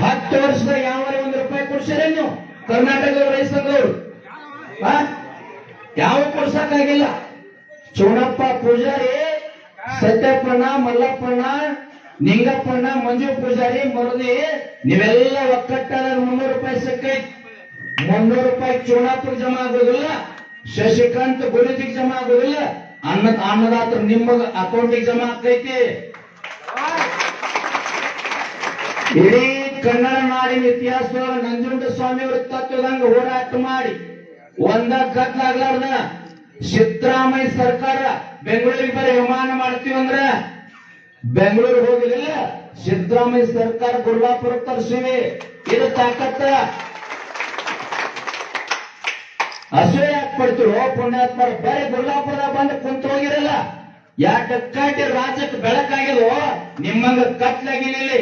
ಹತ್ತು ವರ್ಷದ ಯಾವ ಒಂದು ರೂಪಾಯಿ ಕೊಡ್ಸಿರ ನೀವು? ಕರ್ನಾಟಕದ ರೈತ ಸಂಘದವರು ಆ? ಯಾವ ಕೊಡ್ಸಕ್ಕಾಗಿಲ್ಲ? ಚೋಣಪ್ಪ ಪೂಜಾರಿ ಸತ್ಯಪ್ಪಣ್ಣ ಮಲ್ಲಪ್ಪಣ್ಣ ನಿಂಗಪ್ಪಣ್ಣ ಮಂಜು ಪೂಜಾರಿ ಮರದಿ ನೀವೆಲ್ಲ ಒಕ್ಕಟ್ಟಾದ ಮುನ್ನೂರು ರೂಪಾಯಿ ಸಿಕ್ಕೈತಿ ಮುನ್ನೂರು ರೂಪಾಯಿ ಚೋಣಾಪುರ ಜಮಾ ಆಗೋದಿಲ್ಲ ಶಶಿಕಾಂತ್ ಗುರುಜಿಗೆ ಜಮಾ ಆಗೋದಿಲ್ಲ ಅನ್ನ ಅನ್ನದಾತರು ನಿಮ್ಮ ಅಕೌಂಟಿಗೆ ಜಮಾ ಆಗ್ತೈತಿ. ಇಡೀ ಕನ್ನಡ ನಾಡಿನ ಇತಿಹಾಸದೊಳಗ ನಂಜುಂಡ ಸ್ವಾಮಿ ಅವರ ತತ್ವದಂಗ ಹೋರಾಟ ಮಾಡಿ ಒಂದ ಕತ್ಲಾಗ್ಲಾರ್ದ ಸಿದ್ದರಾಮಯ್ಯ ಸರ್ಕಾರ ಬೆಂಗಳೂರಿಗೆ ಬರೀ ವಿಮಾನ ಮಾಡ್ತೀವಂದ್ರ ಅಂದ್ರ ಬೆಂಗಳೂರಿಗೆ ಹೋಗಲಿಲ್ಲ ಸಿದ್ದರಾಮಯ್ಯ ಸರ್ಕಾರ ಗುರುಲಾಪುರ ತರಿಸಿವಿ. ಇದು ತಾಕತ್ತ. ಅಸೂಯ ಯಾಕೆ ಪಡ್ತೀರೋ ಪುಣ್ಯಾತ್ಮರ, ಬರೀ ಗುರ್ಲಾಪುರದಾಗ ಬಂದು ಕುಂತ ಹೋಗಿರಲ್ಲ. ಯಾಕೆ ಕಾಟಿ ರಾಜ್ಯಕ್ಕೆ ಬೆಳಕಾಗಿದೋ ನಿಮ್ಮಂಗ ಕತ್ಲಾಗಿಲ್ಲ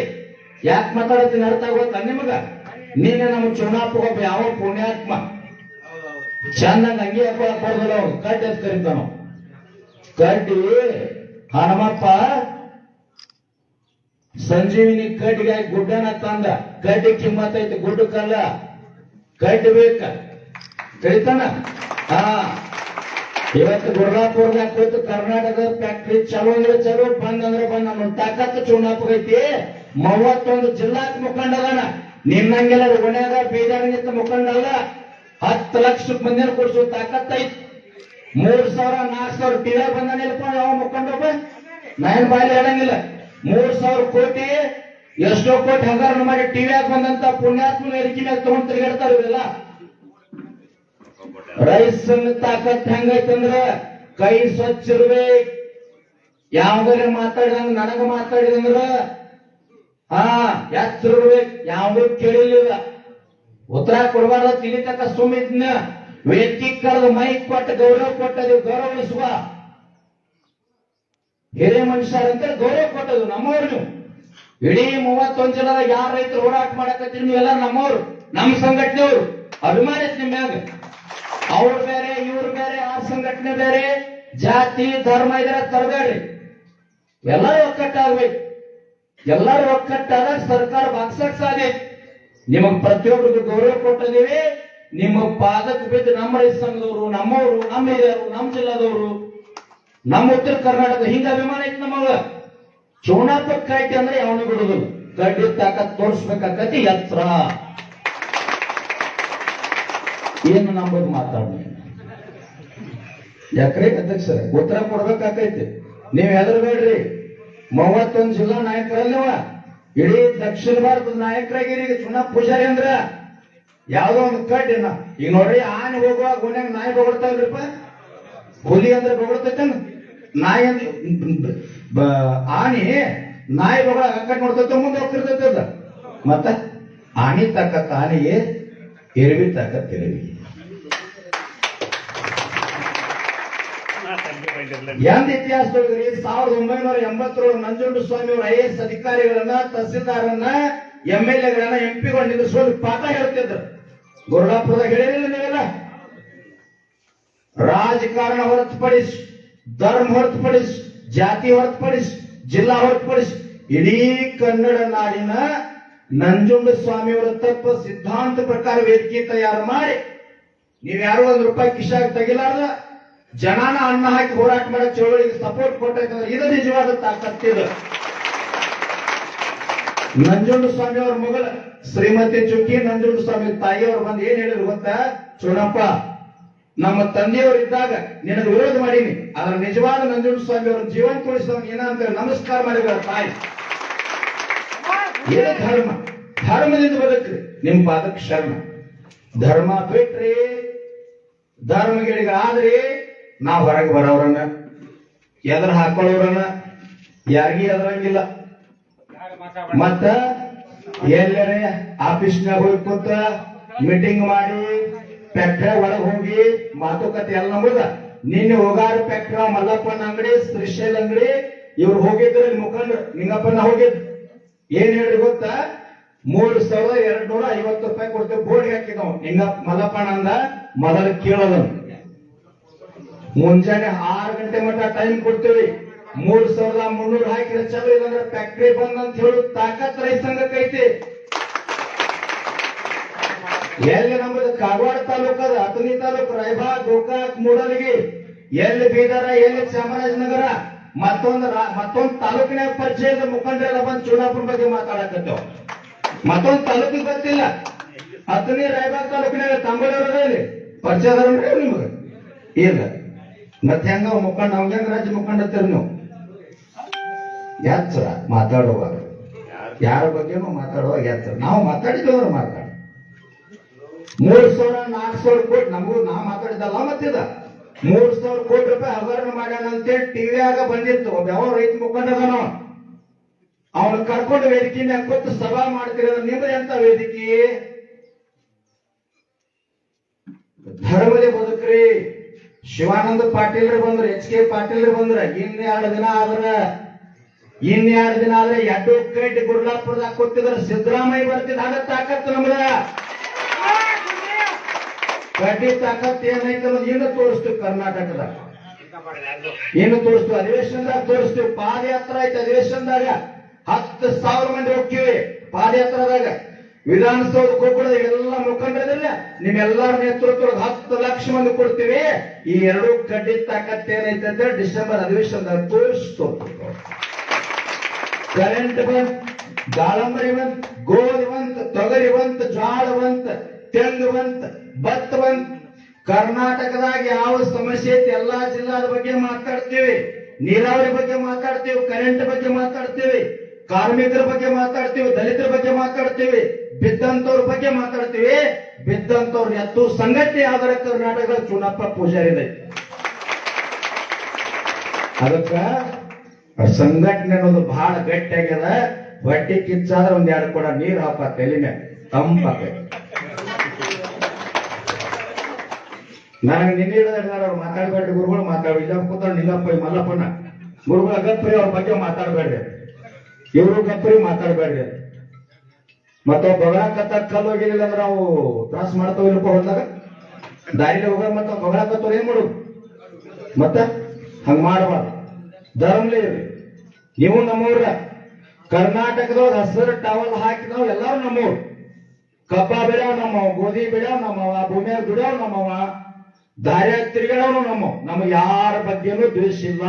ಯಾಕೆ ಮಾತಾಡತ್ತೀನಿ ಅರ್ಥ ಆಗುತ್ತಾ ನಿಮಗ? ನೀನೆ ನಮ್ಮ ಚುನಾಪಗ ಒಬ್ಬ ಯಾವ ಪುಣ್ಯಾತ್ಮ? ಚಂದಂಗ ಅಂಗಿ ಹಾಕೊಳಕ್ ಬರೋದಿಲ್ಲ ಅವ್ರು. ಕಡ್ಡಿ ಅಂತ ಕರಿತಾನ? ಕಡ್ಡಿ? ಹನುಮಪ್ಪ, ಸಂಜೀವಿನಿ ಕಡ್ಡಿಗೆ ಗುಡ್ಡನ ತಂದ. ಕಡ್ಡಿ ಕಿಮ್ಮತ್ ಐತಿ ಗುಡ್ಡಕ್ಕಲ್ಲ. ಕಡ್ಡಿ ಬೇಕ. ಕರಿತಾನ? ಹಾ. ಇವತ್ತು ಗುರ್ಲಾಪುರದಾಗ ಕೂತು ಕರ್ನಾಟಕದ ಫ್ಯಾಕ್ಟ್ರಿ ಚಲೋ ಅಂದ್ರೆ ಚಲೋ, ಬಂದ್ ಅಂದ್ರೆ ಬಂದ್ ನಮ್ಮ ತಾಕತ್ತು ಚುನಾಪಕ ಮೂವತ್ತೊಂದು ಮುಖಂಡ ಅದಾನ ನಿನ್ನಂಗೆಲ್ಲ ಗುಣ್ಯಾಗ ಮುಖಂಡ ಅಲ್ಲ ಹತ್ತು ಲಕ್ಷ ಮಂದಿನ ಕೊಡ್ಸೋ ತಾಕತ್ ಐತಿ. ಮೂರ್ ಸಾವಿರ ನಾಲ್ಕು ಸಾವಿರ ಟಿವಿ ಬಂದಾನಿಲ್ಲಪ್ಪ ಯಾವ ಮುಖಂಡೊಬ್ಬ ನಾಯನ್ ಬಾಯಲ್ಲಿ ಹೇಳಂಗಿಲ್ಲ. ಮೂರ್ ಸಾವಿರ ಕೋಟಿ, ಎಷ್ಟೋ ಕೋಟಿ ಹಗರಣ ಮಾಡಿ ಟಿವಿಯಾಗ ಬಂದಂತ ಪುಣ್ಯಾತ್ಮನ ಎರಿಕೆ ಮ್ಯಾಗ ತಗೊಂಡ್ ತಿರುಗಾಡ್ತಾರ ಇವೆಲ್ಲ ರೈಸ್ ತಾಕತ್ ಹೆಂಗೈತಂದ್ರ ಕೈ ಸ್ವಚ್ಛ ಇರ್ಬೇಕು. ಯಾವ್ದಾರ ಮಾತಾಡಿದಂಗ ನನಗ ಮಾತಾಡಿದಂದ್ರ ಹಾ ಹೆಸರು ಯಾವ್ದು ಕೇಳಿಲ್ಲ. ಉತ್ತರ ಕೊಡಬಾರ್ದ ತಿಳಿತಕ್ಕ ಸುಮ್ಮಿದ್ನ ವೇದಿಕೆ ಕರೆದು ಮೈಕ್ ಕೊಟ್ಟ, ಗೌರವ ಕೊಟ್ಟದು ಗೌರವಿಸುವ ಹಿರಿಯ ಮನುಷ್ಯರಂತ ಗೌರವ ಕೊಟ್ಟದು ನಮ್ಮವ್ರು. ಇಡೀ ಮೂವತ್ತೊಂದ್ ಜನದ ಯಾರ ರೈತರು ಹೋರಾಟ ಮಾಡಕತ್ತೀರಿ ಎಲ್ಲ ನಮ್ಮವ್ರು, ನಮ್ಮ ಸಂಘಟನೆಯವರು. ಅಭಿಮಾನ ಐತಿ ನಿಮ್ ಮ್ಯಾಗ. ಅವ್ರು ಬೇರೆ, ಇವ್ರು ಬೇರೆ, ಆ ಸಂಘಟನೆ ಬೇರೆ. ಜಾತಿ, ಧರ್ಮ ಇದ್ರೆ ತರಬೇಡ್ರಿ. ಎಲ್ಲ ಒಕ್ಕಟ್ಟಾಗ್ಬೇಕು ಎಲ್ಲರೂ ಒಕ್ಕಟ್ಟಾದ ಸರ್ಕಾರ ಬಾಗ್ಸಕ್ ಸಾಧ್ಯ ನಿಮಗ್ ಪ್ರತಿಯೊಬ್ಬರಿಗೂ ಗೌರವ ಕೊಟ್ಟಿದ್ದೀವಿ ನಿಮ್ಮ ಪಾದಕ್ಕೆ ಬಿದ್ದು ನಮ್ಮ ರೈತ ಸಂಘದವರು, ನಮ್ಮವರು, ನಮ್ಮ ಹಿರಿಯರು, ನಮ್ಮ ಜಿಲ್ಲಾದವರು, ನಮ್ಮ ಉತ್ತರ ಕರ್ನಾಟಕ, ಹಿಂಗ ಅಭಿಮಾನ ಐತಿ ನಮಗ. ಚೋಣಾಪಕ್ಕ ಐತಿ ಅಂದ್ರೆ ಅವನು ಬಿಡುದು ಗಡ್ಡಿ ತಾಕ ತೋರಿಸ್ಬೇಕಾಕತಿ ಎತ್ರ ಏನು ನಂಬುದು ಮಾತಾಡಿ ಯಾಕ್ರಿ ಅಧ್ಯಕ್ಷರ, ಉತ್ತರ ಕೊಡ್ಬೇಕಾಕೈತಿ. ನೀವ್ ಹೆದರ್ಬೇಡ್ರಿ. ಮೂವತ್ತೊಂದು ಜಿಲ್ಲಾ ನಾಯಕರಲ್ಲವ? ಇಡೀ ದಕ್ಷಿಣ ಭಾರತದ ನಾಯಕರಾಗಿರಿ ಈಗ ಚುನಾ ಪೂಜಾರಿ ಅಂದ್ರ ಯಾವ್ದೋ ಒಂದು ಕಡ್ಡಿನ ಈಗ ನೋಡ್ರಿ, ಆನೆ ಹೋಗುವಾಗ ಗುಣ್ಯಾಗ ನಾಯಿ ಬೊಗಳ್ತಾವ್ರಿಪ್ಪ ಹುಲಿ ಅಂದ್ರೆ ಬೊಗಳ್ತೈತೇನ? ನಾಯಿ ಅಂದ್ರೆ ಆನೆ ನಾಯಿ ಬೊಗಳ ಅಕ್ಕಟ್ ನೋಡ್ತೈತ ಮುಂದೆ ಹೋಗ್ತಿರ್ತೈತ ಮತ್ತ ಆನೆ ತಕ್ಕ ಆನೆಗೆ ಎರವಿ ತಕ್ಕ ಎರವಿ ಎಂದ ಇತಿಹಾಸದೊಳಗ್ರಿ ಸಾವಿರದ ಒಂಬೈನೂರ ಎಂಬತ್ತರೊಳಗೆ ನಂಜುಂಡ ಸ್ವಾಮಿ ಅವರು ಐ ಎಸ್ ಅಧಿಕಾರಿಗಳನ್ನ, ತಹಸೀಲ್ದಾರನ್ನ ಎಂ ಎಲ್ ಎಗಳನ್ನ ಎಂ ಪಿಗಳು ಪಾಠ ಹೇಳ್ತಿದ್ರು ಗುರುಳಾಪುರದಾಗ ಹೇಳಿರಲಿಲ್ಲ ನೀವೆಲ್ಲ. ರಾಜಕಾರಣ ಹೊರತುಪಡಿಸಿ, ಧರ್ಮ ಹೊರತುಪಡಿಸಿ, ಜಾತಿ ಹೊರತುಪಡಿಸಿ, ಜಿಲ್ಲಾ ಹೊರತುಪಡಿಸಿ, ಇಡೀ ಕನ್ನಡ ನಾಡಿನ ನಂಜುಂಡ ಸ್ವಾಮಿಯವರ ತತ್ವ ಸಿದ್ಧಾಂತ ಪ್ರಕಾರ ವೇದಿಕೆ ತಯಾರು ಮಾಡಿ, ನೀವ್ಯಾರು ಒಂದ್ ರೂಪಾಯಿ ಕಿಶಾಗ್ ತೆಗಿಲಾರ್ದ? ಜನಾನ ಅನ್ನ ಹಾಕಿ ಹೋರಾಟ ಮಾಡೋ ಚಳುವಳಿಗೆ ಸಪೋರ್ಟ್ ಕೊಟ್ಟೈತಂದ್ರೆ ಇದು ನಿಜವಾದ ತಾಕತ್ತಿದು ನಂಜುಂಡ ಸ್ವಾಮಿ ಅವ್ರ ಮಗಳ ಶ್ರೀಮತಿ ಚುಕ್ಕಿ, ನಂಜುಂಡ ಸ್ವಾಮಿ ತಾಯಿಯವರು ಬಂದು ಏನ್ ಹೇಳಿದ್ರು ಗೊತ್ತಾ? ಚೋಣಪ್ಪ ನಮ್ಮ ತಂದೆಯವರು ಇದ್ದಾಗ ನಿನಗೆ ವಿರೋಧ ಮಾಡೀನಿ. ಆದ್ರೆ ನಿಜವಾದ ನಂಜುಂಡ ಸ್ವಾಮಿ ಅವ್ರ ಜೀವನ ತೋರಿಸಿದ ಏನಂತ ನಮಸ್ಕಾರ ಮಾಡಿದ್ರ ತಾಯಿ. ಏನು ಧರ್ಮ? ಧರ್ಮದಿಂದ ಬದುಕ್ರಿ. ನಿಮ್ ಪಾದಕ್ಕೆ ಶರ್ಮ. ಧರ್ಮ ಬಿಟ್ರಿ ಧರ್ಮಗಳಿಗೆ ಆದ್ರಿ ನಾವ್ ಹೊರಗೆ ಬರೋರನ್ನ ಎದ್ರ ಹಾಕೊಳ್ಳೋರನ್ನ ಯಾರಿಗೂ ಎದ್ರಂಗಿಲ್ಲ. ಮತ್ತ ಎಲ್ಲರೇ ಆಫೀಸ್ನಾಗ ಹೋಗಿ ಕೂತ ಮೀಟಿಂಗ್ ಮಾಡಿ ಫ್ಯಾಕ್ಟ್ರಿ ಒಳಗ್ ಹೋಗಿ ಮಾತುಕತೆ ಎಲ್ಲ ನಂಬುದ ನಿನ್ನೆ ಹೋಗಾರ ಫ್ಯಾಕ್ಟ್ರಿ ಮಲ್ಲಪ್ಪನ ಅಂಗಡಿ ಶ್ರೀಶೈಲ್ ಅಂಗಡಿ, ಇವ್ರು ಹೋಗಿದ್ರು ಮುಖಂಡ್ರು ನಿಂಗಪ್ಪನ ಹೋಗಿದ್. ಏನ್ ಹೇಳ್ರಿ ಗೊತ್ತಾ? ಮೂರ್ ಸಾವಿರದ ಎರಡ್ ನೂರ ಐವತ್ತು ರೂಪಾಯಿ ಕೊಡ್ತೇವೆ ಬೋರ್ಡ್ ಹಾಕಿದವ್. ನಿಂಗ ಮಲ್ಲಪ್ಪನ ಅಂದ ಮೊದಲ ಕೇಳೋದನ್. ಮುಂಜಾನೆ ಆರು ಗಂಟೆ ಮಟ್ಟ ಟೈಮ್ ಕೊಡ್ತೇವೆ. ಮೂರ್ ಸಾವಿರದ ಮುನ್ನೂರು ಹಾಕಿದ್ರೆ ಚಲೋ ಇಲ್ಲಂದ್ರೆ ಫ್ಯಾಕ್ಟ್ರಿ ಬಂದ್ ಅಂತ ಹೇಳಿ ತಾಕತ್ ರೈತ ಸಂಘಕ್ಕೈತಿ ಎಲ್ಲಿ ನಮ್ಮದು ಕಾಗವಾಡ ತಾಲೂಕದ ಅತನಿ ತಾಲೂಕು ರೈಬಾ ಗೋಕಾಕ್, ಮೂಡಲಗಿ, ಎಲ್ಲಿ ಬೀದರ, ಎಲ್ಲಿ ಚಾಮರಾಜನಗರ, ಮತ್ತೊಂದು ಮತ್ತೊಂದು ತಾಲೂಕಿನ ಪರಿಚಯದ ಮುಖಂಡರೆಲ್ಲ ಬಂದು ಚುನಾಪುರ ಬಗ್ಗೆ ಮಾತಾಡಕತ್ತೇವ್. ಮತ್ತೊಂದು ತಾಲೂಕಿಗೆ ಗೊತ್ತಿಲ್ಲ. ಅತನಿ ರಾಯಬಾಗ್ ತಾಲೂಕಿನಾಗ ತಾಂಬೂರಲ್ಲಿ ಪರಿಚಯದ ನಿಮಗೆ? ಇಲ್ಲ. ಮತ್ತೆ ಹೆಂಗ ಅವ ಮುಖಂಡ ಅವಂಗ ಹೆಂಗ ರಾಜ್ಯ ಮುಖಂಡ ನೀವು? ಯಾತ್ರ ಮಾತಾಡುವಾಗ. ಯಾರ ಬಗ್ಗೆನೂ ಮಾತಾಡುವಾಗ ಯಾತ್ಸರ. ನಾವು ಮಾತಾಡಿದವರು ಮಾತಾಡ ಮೂರ್ ಸಾವಿರ, ನಾಲ್ಕು ಸಾವಿರ ಕೋಟಿ, ನಮಗೂ ನಾ ಮಾತಾಡಿದ್ದಲ್ಲ ಮತ್ತಿದ. ಮೂರ್ ಸಾವಿರ ಕೋಟಿ ರೂಪಾಯಿ ಹಗರಣ ಮಾಡ್ಯಾನ ಅಂತೇಳಿ ಟಿವಿಯಾಗ ಬಂದಿತ್ತು. ಒಬ್ಬ ಯಾವ ರೈತ ಮುಖಂಡದನೋ ಅವನು? ಕರ್ಕೊಂಡು ವೇದಿಕೆ ಮ್ಯಾಗ ಕೂತು ಸಭಾ ಮಾಡ್ತೀರ ನಿಮ್ದು ಎಂತ ವೇದಿಕೆ? ಧರ್ಮದೇ ಬದುಕ್ರಿ. ಶಿವಾನಂದ ಪಾಟೀಲ್ರು ಬಂದ್ರು, ಎಚ್ ಕೆ ಪಾಟೀಲ್ರು ಬಂದ್ರ ಎರಡು ದಿನ ಆದ್ರ ಎರಡು ದಿನ ಆದ್ರೆ ಎಡ್ಡು ಕೈಟ್ ಗುರ್ಲಾಪುರದಾಗ ಕೊಟ್ಟಿದ್ರ ಸಿದ್ದರಾಮಯ್ಯ ಬರ್ತಿದ್ ಹಾಗ ತಾಕತ್ತು ನಮ್ದ ಕಡ್ಡಿ ತಾಕತ್ ಏನೈತೆ ಅನ್ನೋದು ಏನು ತೋರಿಸ್ತೀವಿ ಕರ್ನಾಟಕದಾಗ ಏನು ತೋರಿಸ್ತೀವಿ, ಅಧಿವೇಶನದಾಗ ತೋರಿಸ್ತೀವಿ, ಪಾದಯಾತ್ರ ಐತೆ ಅಧಿವೇಶನದಾಗ ಹತ್ತು ಸಾವಿರ ಮಂದಿ ಹೋಗ್ತೀವಿ ಪಾದಯಾತ್ರದಾಗ. ವಿಧಾನಸೌಧಕ್ಕೆ ಗೊಬ್ಬರದ ಎಲ್ಲ ಮುಖಂಡರಿಲ್ಲ ನಿಮ್ಮೆಲ್ಲರ ನೇತೃತ್ವದಾಗ ಹತ್ತು ಲಕ್ಷ ಮಂದಿ ಕೊಡ್ತೀವಿ. ಈ ಎರಡು ಕಡ್ಡಿ ತಾಕತ್ತೆ ಏನೈತೆ ಅಂದ್ರೆ ಡಿಸೆಂಬರ್ ಅಧಿವೇಶನದ ತೋರಿಸ್ತು. ಕರೆಂಟ್ ಬಂತ್ ದಾಳಂಬರಿ ಬಂತ್ ಗೋಧಿ ಬಂತ್ ತೊಗರಿ ಬಂತ್ ಜ್ವಾಳ ಬಂತ್ ತೆಂಗು ಬಂತ್ ಭತ್ತ ಬಂತ್ ಕರ್ನಾಟಕದಾಗ ಯಾವ ಸಮಸ್ಯೆ ಐತಿ ಎಲ್ಲಾ ಜಿಲ್ಲಾದ ಬಗ್ಗೆ ಮಾತಾಡ್ತೀವಿ. ನೀರಾವರಿ ಬಗ್ಗೆ ಮಾತಾಡ್ತೀವಿ, ಕರೆಂಟ್ ಬಗ್ಗೆ ಮಾತಾಡ್ತೀವಿ, ಕಾರ್ಮಿಕರ ಬಗ್ಗೆ ಮಾತಾಡ್ತೀವಿ, ದಲಿತರ ಬಗ್ಗೆ ಮಾತಾಡ್ತೀವಿ. ಬಿದ್ದಂತವ್ರ ಬಗ್ಗೆ ಮಾತಾಡ್ತೀವಿ. ಬಿದ್ದಂತವ್ರ ಎತ್ತು ಸಂಘಟನೆ ಆದರೆ ಕರ್ನಾಟಕ ಚುನಪ್ಪ ಪೂಜಾರಿ ಇದೆ ಅದಕ್ಕ ಸಂಘಟನೆ ಅನ್ನೋದು ಬಹಳ ಗಟ್ಟಿಯಾಗ್ಯದ. ಹೊಟ್ಟೆ ಕಿಚ್ಚಾದ್ರೆ ಒಂದ್ ಎರಡು ಕೂಡ ನೀರ್ ಹಾಕ ತೆಲಿನ ಮ್ಯಾಗ. ತಂಪಾಕೈತಿ ನನಗೆ ನಿನ್ನೆ ಅವ್ರು ಮಾತಾಡ್ಬೇಡ್ರಿ ಗುರುಗಳು, ಮಾತಾಡಿ ಇಲ್ಲ ಕೂತ ನಿಲ್ಲಪ್ಪ, ಈ ಮಲ್ಲಪ್ಪನ. ಗುರುಗಳ ಗಪ್ರಿ ಅವ್ರ ಬಗ್ಗೆ ಮಾತಾಡಬೇಡ್ರಿ. ಇವರು ಗಪ್ಪರಿ ಮಾತಾಡ್ಬೇಡ್ರಿ. ಮತ್ತ ಬಗಳಕತ್ತ ಕಲ್ಲು ಹೋಗಿರಲಿಲ್ಲ ಅಂದ್ರೆ ನಾವು ತ್ರಾಸ ಮಾಡ್ತಾವ ಇಲ್ಲಪ್ಪ ಹೋದಾಗ? ದಾರಿಲಿ ಹೋಗ ಮತ್ತ ಬಗಳಕತ್ತವ್ರ ಏನ್ ಮಾಡು ಮತ್ತ ಹಂಗ ಮಾಡಬಾರ್ದು. ಧರ್ಮಲೇ ಇರ್ರಿ ನೀವು ನಮ್ಮವ್ರ ಕರ್ನಾಟಕದೊಳಗ ಹಸಿರು ಟವಲ್ ಹಾಕಿದವ್ ಎಲ್ಲಾರು ನಮ್ಮವ್ರು ಕಪ್ಪ ಬೆಳೆಯವ್ ನಮ್ಮವ್, ಗೋಧಿ ಬೆಳೆಯವ್ ನಮ್ಮವ ಭೂಮಿಯಾಗ ಬಿಡವ್ ನಮ್ಮವ ದಾರಿಯ ತಿರ್ಗಾಡವ್ನು ನಮ್ಮವ್. ನಮ್ಗೆ ಯಾರ ಬಗ್ಗೆನೂ ದ್ವೇಷ ಇಲ್ಲ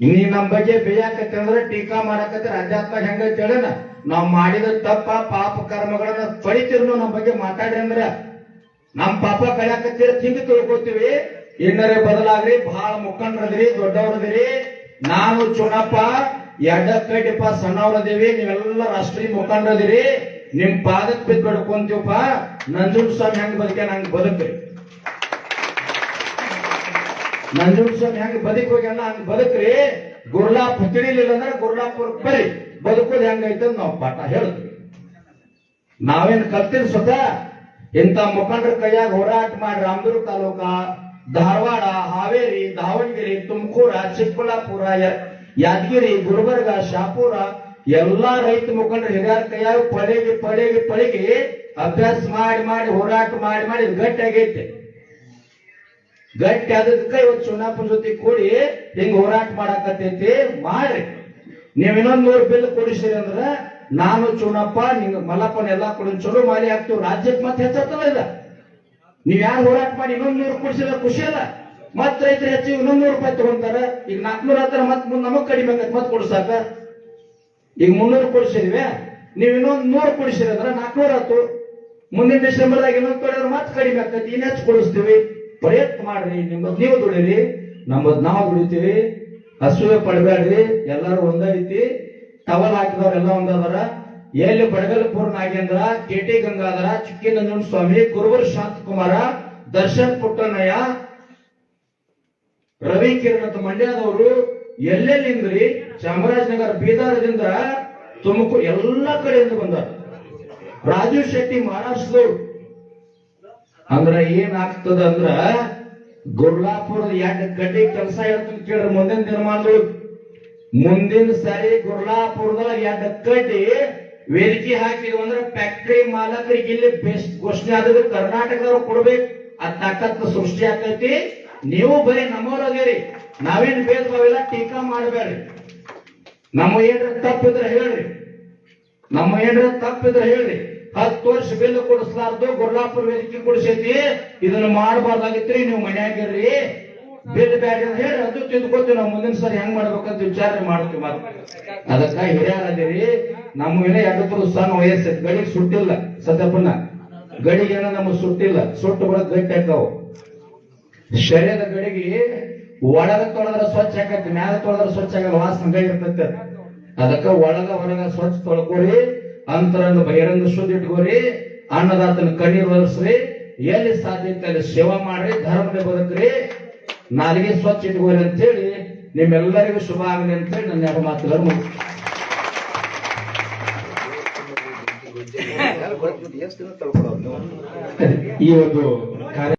ನೀ ನಮ್ ಬಗ್ಗೆ ಬೇಯಾಕತ್ತೆ ಅಂದ್ರೆ ಟೀಕಾ ಮಾಡಕತ್ತೆ ರಾಜ್ಯಾತ್ಮ ಹೆಂಗೈತೆ ಹೇಳನ? ನಾವ್ ಮಾಡಿದ ತಪ್ಪ ಪಾಪ ಕರ್ಮಗಳನ್ನ ತೊಳಿತಿರ್ನು ನಮ್ಮ ಬಗ್ಗೆ ಮಾತಾಡಿ ಅಂದ್ರ ನಮ್ ಪಾಪ ಕಳ್ಯಾಕತ್ತೀರ ತಿಂದು ತಿಳ್ಕೊತೀವಿ. ಇನ್ನರೇ ಬದಲಾಗ್ರಿ ಬಹಳ ಮುಖಂಡರದಿರಿ, ದೊಡ್ಡವರದಿರಿ. ನಾನು ಚುನಪ್ಪ ಎಡ್ಡ ಕಡಿಪ ಸಣ್ಣವರದಿವಿ, ನೀವೆಲ್ಲ ರಾಷ್ಟ್ರೀಯ ಮುಖಂಡರದಿರಿ ನಿಮ್ ಪಾದಕ್ ಬಿದ್ದು ಬಡ್ಕೊಂತೀವಪ್ಪ. ನಂಜುಂಡ್ ಸ್ವಾಮಿ ಹೆಂಗ್ ಬದುಕೆ ನಂಗ್ ಬದುಕ್ರಿ. ನಂಜುನ್ ಸ್ವಾಮಿ ಹೆಂಗ್ ಬದುಕ್ ಹೋಗ್ಯಾನ ಹಂಗ್ ಬದುಕ್ರಿ. ಗುರ್ಲಾಪ್ ತಿಳಿಲಿಲ್ಲ ಅಂದ್ರೆ ಗುರ್ಲಾಪುರ್ ಬರ್ರಿ. ಬದುಕೋದು ಹೆಂಗೈತೆ ನಾವು ಪಾಠ ಹೇಳ್ತೀವಿ ನಾವೇನ್ ಕಲ್ತೀವಿ ಸ್ವತಃ? ಇಂಥ ಮುಖಂಡರ ಕೈಯಾಗ ಹೋರಾಟ ಮಾಡಿ ರಾಮದುರ್ಗ ತಾಲೂಕ, ಧಾರವಾಡ, ಹಾವೇರಿ, ದಾವಣಗೆರೆ, ತುಮಕೂರ, ಚಿಕ್ಕಬಳ್ಳಾಪುರ ಯಾದಗಿರಿ, ಗುಲ್ಬರ್ಗ, ಶಾಪುರ ಎಲ್ಲಾ ರೈತ ಮುಖಂಡರು ಹಿರಿಯರ ಕೈಯಾಗ ಪಳೆಗೆ ಪಳೆಗೆ ಪಳೆಗೆ ಅಭ್ಯಾಸ ಮಾಡಿ ಮಾಡಿ, ಹೋರಾಟ ಮಾಡಿ ಮಾಡಿ ಗಟ್ಟಿ ಆಗೈತೆ. ಗಟ್ಟಿ ಆದದಕ್ಕ ಇವತ್ತು ಚುನಾಪನ ಜೊತೆ ಕೂಡಿ ಹಿಂಗ್ ಹೋರಾಟ ಮಾಡಕತ್ತೈತಿ. ಮಾಡ್ರಿ. ನೀವ್ ಇನ್ನೊಂದು ನೂರು ಬಿಲ್ ಕೊಡಿಸಿರಿ ಅಂದ್ರ ನಾನು ಚೂಣಪ್ಪ, ನಿಂಗ ಮಲ್ಲಪ್ಪನ ಎಲ್ಲಾ ಕೊಡಿ ಚಲೋ ಮಾಲಿ ಹಾಕ್ತಿವ್ ರಾಜ್ಯಕ್ಕೆ ಮತ್ತೆ ಹೆಚ್ಚತ್ತಲ್ಲ ಇಲ್ಲ ನೀವ್ ಯಾರು ಹೋರಾಟ ಮಾಡಿ ಇನ್ನೊಂದ್ ನೂರು ಕೊಡಿಸಿದ್ರೆ ಖುಷಿ ಅಲ್ಲ? ಮತ್ ರೈತರು ಹೆಚ್ಚು ಇನ್ನೊಂದ್ ನೂರು ರೂಪಾಯಿ ತಗೊಂತಾರ. ಈಗ ನಾಲ್ಕನೂರ ಹತ್ತರ ಮತ್ ಮುಂದ್ ನಮಗ್ ಕಡಿಮೆ ಆಗತ್ತೆ ಮತ್ ಕೊಡ್ಸಾಕ? ಈಗ ಮುನ್ನೂರು ಕೊಡಿಸಿದ್ವಿ. ನೀವ್ ಇನ್ನೊಂದ್ ನೂರು ಕೊಡಿಸಿರಿ ಅಂದ್ರ ನಾಲ್ಕನೂರ ಹತ್ತು ಮುಂದಿನ ಡಿಸೆಂಬರ್ದಾಗ ಇನ್ನೊಂದ್ ಕೊಡಿದ್ರೆ ಮತ್ತೆ ಕಡಿಮೆ ಆಗ್ತೈತಿ. ಇನ್ನ ಹೆಚ್ಚು ಕೊಡಿಸ್ತೀವಿ. ಪ್ರಯತ್ನ ಮಾಡ್ರಿ. ನಿಮ್ಮದ್ ನೀವು ದುಡಿರಿ, ನಮ್ಮದ್ ನಾವು ದುಡಿತೀವಿ. ಹಸುವೆ ಪಡಬೇಡ್ರಿ ಎಲ್ಲರೂ ಒಂದೇ ಐತಿ ಟವಲ್ ಹಾಕಿದವ್ರೆಲ್ಲ ಒಂದದಾರ ಎಲ್ಲಿ ಬಡಗಲಪುರ ನಾಗೇಂದ್ರ ಕೆಟಿ ಗಂಗಾಧರ ಚುಕ್ಕಿ ಸ್ವಾಮಿ, ಗುರುವರ್ ಶಾಂತಕುಮಾರ, ದರ್ಶನ್ ಪುಟ್ಟಣ್ಣಯ್ಯ ರವಿ ಕಿರಣ್ ಅಂತ ಮಂಡ್ಯದವರು ಎಲ್ಲೆಲ್ಲಿಂದ್ರಿ? ಚಾಮರಾಜನಗರ, ಬೀದಾರದಿಂದ ತುಮಕೂರು ಎಲ್ಲಾ ಕಡೆಯಿಂದ ಬಂದಾರ. ರಾಜು ಶೆಟ್ಟಿ ಮಹಾರಾಷ್ಟ್ರದವ್ರು. ಅಂದ್ರ ಏನಾಗ್ತದ ಅಂದ್ರ ಗುರ್ಲಾಪುರದ ಎರಡು ಗಡ್ಡೆ ಕೆಲಸ ಹೇಳ್ತೀನಿ ಕೇಳ್ರಿ, ಮುಂದಿನ ದಿನಮಾನಗಳು. ಮುಂದಿನ ಸಾರಿ ಗುರ್ಲಾಪುರದಾಗ ಎರಡು ಕಡ್ಡಿ ವೇದಿಕೆ ಹಾಕಿದ್ವು ಅಂದ್ರೆ ಫ್ಯಾಕ್ಟರಿ ಮಾಲಕರಿಗೆ ಇಲ್ಲಿ ಬೆಸ್ಟ್ ಘೋಷಣೆ ಆದದ್ದು ಕರ್ನಾಟಕದವ್ರು ಕೊಡ್ಬೇಕು. ಆ ತಾಕತ್ತು ಸೃಷ್ಟಿ ಆಗ್ತೈತಿ ನೀವು ಬರೀ ನಮ್ಮವ್ರದೇರಿ ನಾವೇನ್ ಭೇದ ಭಾವಿಲ್ಲ ಟೀಕಾ ಮಾಡಬೇಡ್ರಿ. ನಮ್ಮ ಏನ್ರ ತಪ್ಪಿದ್ರೆ ಹೇಳ್ರಿ. ನಮ್ಮ ಏನ್ರ ತಪ್ಪಿದ್ರೆ ಹೇಳ್ರಿ. ಹತ್ತು ವರ್ಷ ಬಿಲ್ ಕೊಡಿಸ್ಲಾರ್ದು, ಗುರ್ಲಾಪುರ ವೇದಿಕೆ ಕೊಡಿಸೈತಿ. ಇದನ್ನ ಮಾಡಬಾರ್ದಾಗಿತ್ರಿ, ನೀವು ಮನ್ಯಾಗಿರ್ರಿ ಬಿಲ್ ಬ್ಯಾಡ ಹೇಳಿ ಅದು ತಿದ್ಕೋತೀವಿ ನಾವು. ಮುಂದಿನ ಸರಿ ಹೆಂಗ್ ಮಾಡ್ಬೇಕಂತ ವಿಚಾರಣೆ ಮಾಡ್ತೀವಿ ಮತ್ತೆ ಅದಕ್ಕ ಹಿರಿಯರದಿರಿ ನಮ್ಗೇನ ಎರಡು ಸಣ್ಣ ವಯಸ್ಸು. ಗಡಿಗೆ ಸುಟ್ಟಿಲ್ಲ ಸತ್ಯಪ್ಪನ ಗಡಿಗೆ ಏನೋ ನಮಗ್ ಸುಟ್ಟಿಲ್ಲ. ಸುಟ್ಟು ಕೂಡ ಗಟ್ಟಿ ಹಾಕವು ಶರೀರದ ಗಡಿಗೆ ಒಳಗ ತೊಳೆದ್ರ ಸ್ವಚ್ಛ ಹಾಕತ್ತೆ ಮ್ಯಾಲ ತೊಳೆದ್ರ ಸ್ವಚ್ಛ ಆಗಲ್ಲ, ವಾಸನೆ ಗಡಿ ಇರ್ತೈತೆ. ಅದಕ್ಕ ಒಳಗ ಹೊರಗ ಸ್ವಚ್ಛ ತೊಳ್ಕೊರಿ. ಅಂತರನ್ನು ಬಹಿರಂಗ ಶುದ್ಧ ಇಟ್ಕೋರಿ ಅನ್ನದಾತನ ಕಣ್ಣೀರ್ ಒರೆಸ್ರಿ ಎಲ್ಲಿ ಸಾಧ್ಯತೆ ಅಲ್ಲಿ ಸೇವಾ ಮಾಡ್ರಿ ಧರ್ಮದ ಬದುಕ್ರಿ ನಾಲಿಗೆ ಸ್ವಚ್ಛ ಇಟ್ಕೋರಿ ಅಂತೇಳಿ ನಿಮ್ಮೆಲ್ಲರಿಗೂ ಶುಭ ಆಗಲಿ ಅಂತೇಳಿ ನನ್ನ ಎರಡು ಮಾತುಗಳನ್ನು ಮುಗಿಸ್ತೀನಿ. ಈ ಒಂದು ಕಾರ್ಯ